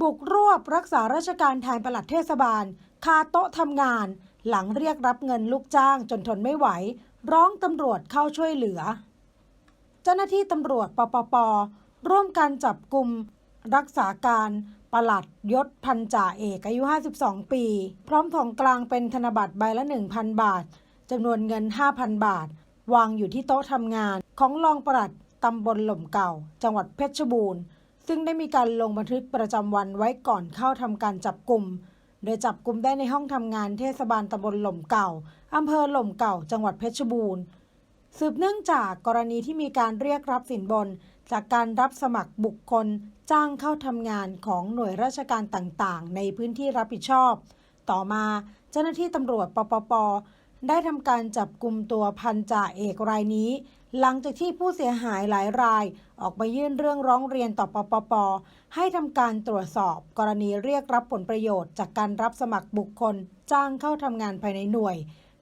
บุกรวบรักษาราชการแทนปลัดเทศบาล คาโต๊ะทำงาน หลังเรียกรับเงินลูกจ้างจนทนไม่ไหว ร้องตำรวจเข้าช่วยเหลือ เจ้าหน้าที่ตำรวจปปป ร่วมกันจับกลุ่มรักษาการปลัดยศพันจ่าเอกอายุ 52 ปี พร้อมของกลางเป็นธนบัตรใบละ 1,000 บาทจำนวนเงิน 5,000 บาท วางอยู่ที่โต๊ะทำงาน ของรองปลัดตำบลหล่มเก่า จังหวัดเพชรบูรณ์ ซึ่งได้มีการลงบันทึกประจำวันไว้ก่อนเข้าทำการจับกลุ่ม โดยจับกลุ่มได้ในห้องทำงานเทศบาลตำบลหล่มเก่าอำเภอหล่มเก่า จังหวัดเพชรบูรณ์ สืบเนื่องจากกรณีที่มีการเรียกรับสินบน จากการรับสมัครบุคคล จ้างเข้าทำงานของหน่วยราชการต่างๆ ในพื้นที่รับผิดชอบ ต่อมาเจ้าหน้าที่ตำรวจปปป ได้ทำการจับกลุ่มตัวพันจ่าเอกรายนี้ หลังจากที่ผู้เสียหายหลายราย ออกมายื่นเรื่องร้องเรียนต่อปปป ให้ทำการตรวจสอบ กรณีเรียกรับผลประโยชน์จากการรับสมัครบุคคล จ้างเข้าทำงานภายในหน่วย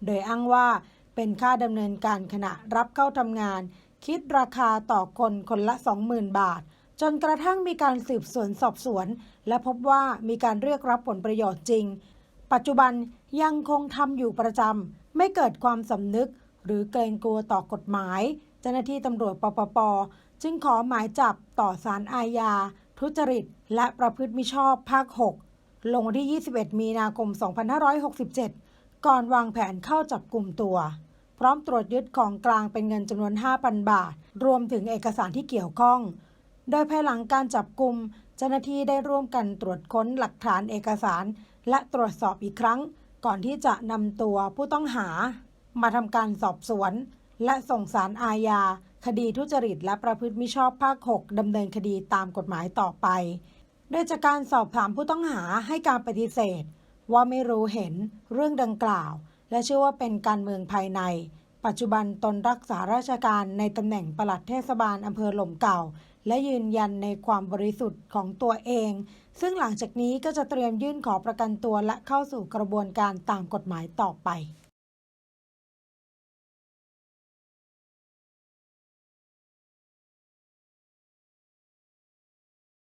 โดยอ้างว่าเป็นค่าดำเนินการขณะรับเข้าทำงาน คิดราคาต่อคนคนละ 20,000 บาท จนกระทั่งมีการสืบสวนสอบสวน และพบว่ามีการเรียกรับผลประโยชน์จริง ปัจจุบันยังคงทำอยู่ประจำ ไม่เกิดความสำนึก หรือเกรงกลัวต่อกฎหมาย เจ้าหน้าที่ตำรวจปปป จึงขอหมายจับต่อสารอาญา ทุจริต และประพฤติมิชอบภาค 6 ลงวันที่ 21 มีนาคม 2567 ก่อนวางแผนเข้าจับกลุ่มตัว พร้อมตรวจยึดของกลางเป็นเงินจำนวน 5,000 บาท รวมถึงเอกสารที่เกี่ยวข้อง โดยภายหลังการจับกลุ่มเจ้าหน้าที่ได้ร่วมกันตรวจค้นหลักฐานเอกสาร และตรวจสอบอีกครั้ง ก่อนที่จะนำตัวผู้ต้องหา มาทำการสอบสวน และส่งสารอาญาคดีทุจริตและประพฤติมิชอบภาค 6 ดำเนินคดีตามกฎหมายต่อไป โดยจากการสอบถามผู้ต้องหาให้การปฏิเสธ ว่าไม่รู้เห็นเรื่องดังกล่าว และเชื่อว่าเป็นการเมืองภายใน ปัจจุบันตนรักษาราชการในตำแหน่งปลัดเทศบาลอำเภอหล่มเก่า และยืนยันในความบริสุทธิ์ของตัวเอง ซึ่งหลังจากนี้ก็จะเตรียมยื่นขอประกันตัวและเข้าสู่กระบวนการตามกฎหมายต่อไป